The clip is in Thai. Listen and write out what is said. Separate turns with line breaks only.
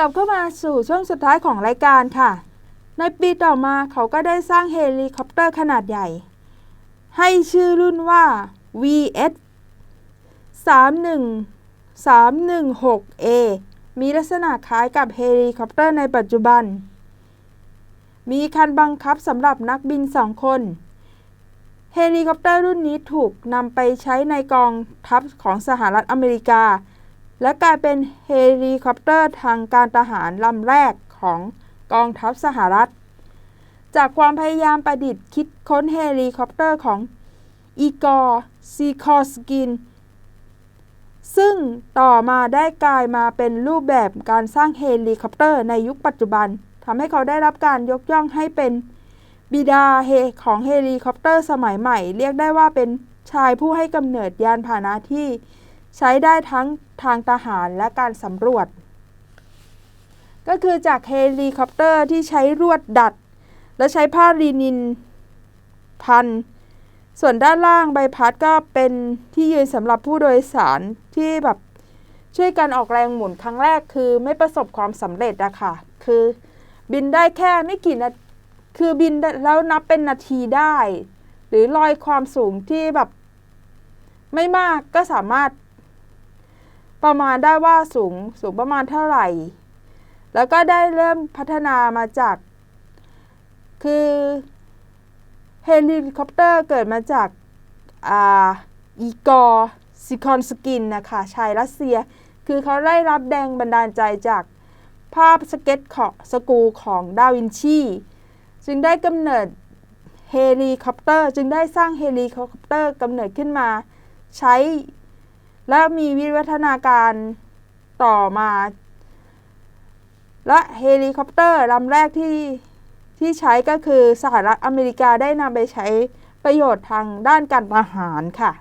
ลับเข้ามาสู่ช่วงสุดท้ายของรายการค่ะ ในปีต่อมาเขาก็ได้สร้างเฮลิคอปเตอร์ขนาดใหญ่ ให้ชื่อรุ่นว่า VS 31 316A มีลักษณะคล้ายกับเฮลิคอปเตอร์ในปัจจุบัน มีคันบังคับสำหรับนักบินสองคน เฮลิคอปเตอร์รุ่นนี้ถูกนำไปใช้ในกองทัพของสหรัฐอเมริกา และกลายเป็นเฮลิคอปเตอร์ทางการทหารลำแรกของกองทัพสหรัฐ จากความพยายามประดิษฐ์คิดค้นเฮลิคอปเตอร์ของอีกอร์ซีคอสกิน ซึ่งต่อมาได้กลายมาเป็นรูปแบบการสร้างเฮลิคอปเตอร์ในยุคปัจจุบันทำให้เขาได้รับการยกย่องให้เป็นบิดาเฮของเฮลิคอปเตอร์สมัยใหม่ เรียกได้ว่าเป็นชายผู้ให้กำเนิดยานพาหนะที่ ใช้ได้ทั้งทางทหารและการสำรวจ ก็คือจากเฮลิคอปเตอร์ที่ใช้รวดดัด และใช้ผ้าลีนินพัน ส่วนด้านล่างใบพัดก็เป็นที่ยืนสำหรับผู้โดยสารที่แบบช่วยกันออกแรงหมุนครั้งแรกคือไม่ประสบความสำเร็จอะค่ะ คือบินได้แค่ไม่กี่นาคือบินแล้วนับเป็นนาทีได้ หรือลอยความสูงที่แบบ ไม่มากก็สามารถ ประมาณได้ว่าสูงสูงประมาณเท่าไหร่ แล้วก็ได้เริ่มพัฒนามาจาก คือเฮลิคอปเตอร์เกิดมาจากอ่าอีกอร์ซิคอนสกินนะคะชายรัสเซีย คือเขาได้รับแรงบันดาลใจจากภาพสเก็ตของสกูของดาวินชี จึงได้กำเนิดเฮลิคอปเตอร์ จึงได้สร้างเฮลิคอปเตอร์กำเนิดขึ้นมา ใช้ และมีวิวัฒนาการต่อมา และเฮลิคอปเตอร์ลำแรกที่ที่ใช้ก็คือสหรัฐอเมริกาได้นำไปใช้ประโยชน์ทางด้านการทหารค่ะ